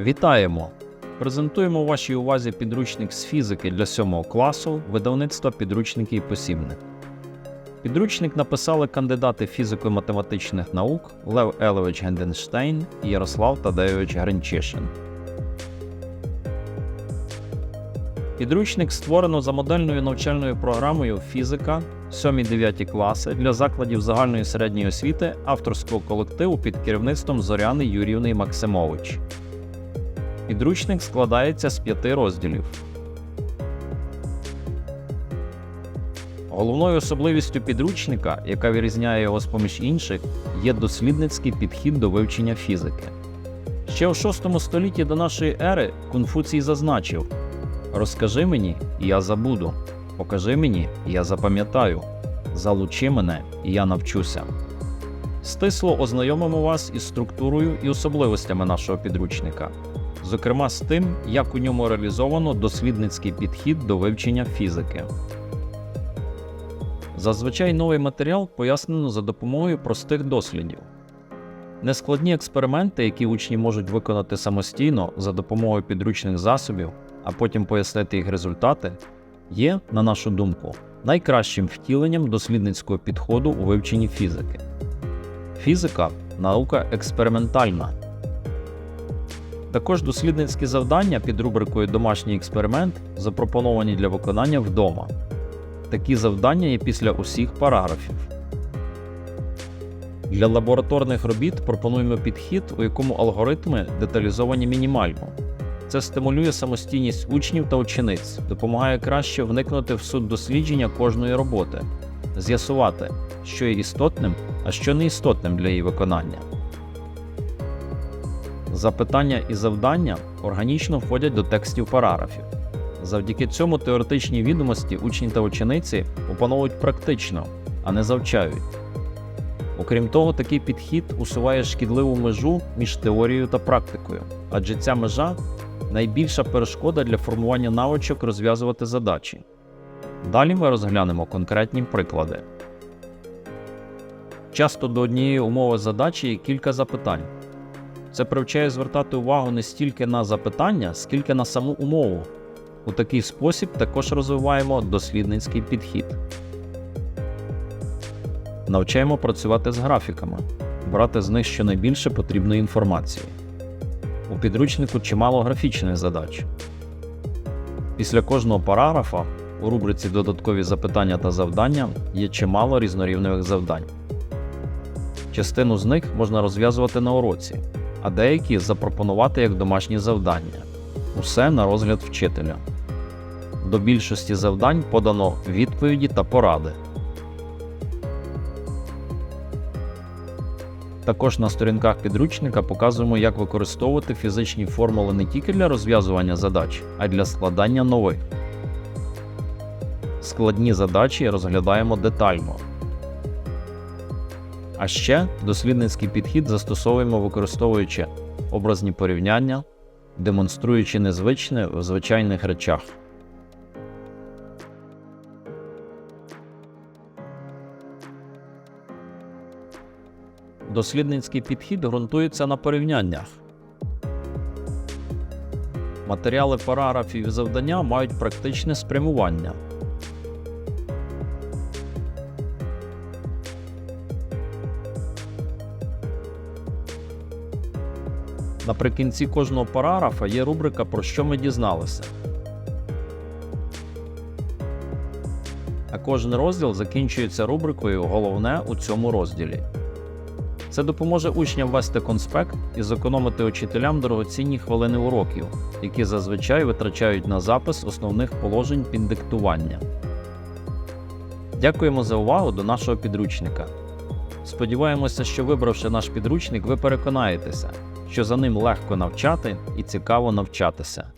Вітаємо! Презентуємо вашій увазі підручник з фізики для 7 класу видавництва підручники і посібник. Підручник написали кандидати фізико-математичних наук Лев Елович Генденштейн і Ярослав Тадеєвич Гринчишин. Підручник створено за модельною навчальною програмою Фізика 7-9 класи для закладів загальної середньої освіти авторського колективу під керівництвом Зоряни Юрівни Максимович. Підручник складається з п'яти розділів. Головною особливістю підручника, яка вирізняє його з поміж інших, є дослідницький підхід до вивчення фізики. Ще у VI столітті до нашої ери Конфуцій зазначив: Розкажи мені, і я забуду. Покажи мені, і я запам'ятаю. Залучи мене, і я навчуся. Стисло ознайомимо вас із структурою і особливостями нашого підручника, зокрема з тим, як у ньому реалізовано дослідницький підхід до вивчення фізики. Зазвичай новий матеріал пояснено за допомогою простих дослідів. Нескладні експерименти, які учні можуть виконати самостійно за допомогою підручних засобів, а потім пояснити їх результати, є, на нашу думку, найкращим втіленням дослідницького підходу у вивченні фізики. Фізика наука експериментальна. Також дослідницькі завдання під рубрикою Домашній експеримент запропоновані для виконання вдома. Такі завдання є після усіх параграфів. Для лабораторних робіт пропонуємо підхід, у якому алгоритми деталізовані мінімально. Це стимулює самостійність учнів та учениць, допомагає краще вникнути в суть дослідження кожної роботи, з'ясувати, що є істотним, а що не істотним для її виконання. Запитання і завдання органічно входять до текстів параграфів. Завдяки цьому теоретичні відомості учні та учениці опановують практично, а не завчають. Окрім того, такий підхід усуває шкідливу межу між теорією та практикою, адже ця межа найбільша перешкода для формування навичок розв'язувати задачі. Далі ми розглянемо конкретні приклади. Часто до однієї умови задачі є кілька запитань. Це привчає звертати увагу не стільки на запитання, скільки на саму умову. У такий спосіб також розвиваємо дослідницький підхід. Навчаємо працювати з графіками, брати з них щонайбільше потрібної інформації. У підручнику чимало графічних задач. Після кожного параграфа у рубриці Додаткові запитання та завдання є чимало різнорівневих завдань. Частину з них можна розв'язувати на уроці, а деякі запропонувати як домашні завдання. Усе на розгляд вчителя. До більшості завдань подано відповіді та поради. Також на сторінках підручника показуємо, як використовувати фізичні формули не тільки для розв'язування задач, а й для складання нових. Складні задачі розглядаємо детально. А ще дослідницький підхід застосовуємо використовуючи образні порівняння, демонструючи незвичне в звичайних речах. Дослідницький підхід ґрунтується на порівняннях. Матеріали параграфів і завдання мають практичне спрямування. Наприкінці кожного параграфа є рубрика Про що ми дізналися. А кожен розділ закінчується рубрикою Головне у цьому розділі. Це допоможе учням вести конспект і зекономити учителям дорогоцінні хвилини уроків, які зазвичай витрачають на запис основних положень під диктування. Дякуємо за увагу до нашого підручника. Сподіваємося, що вибравши наш підручник, ви переконаєтеся, що за ним легко навчати і цікаво навчатися.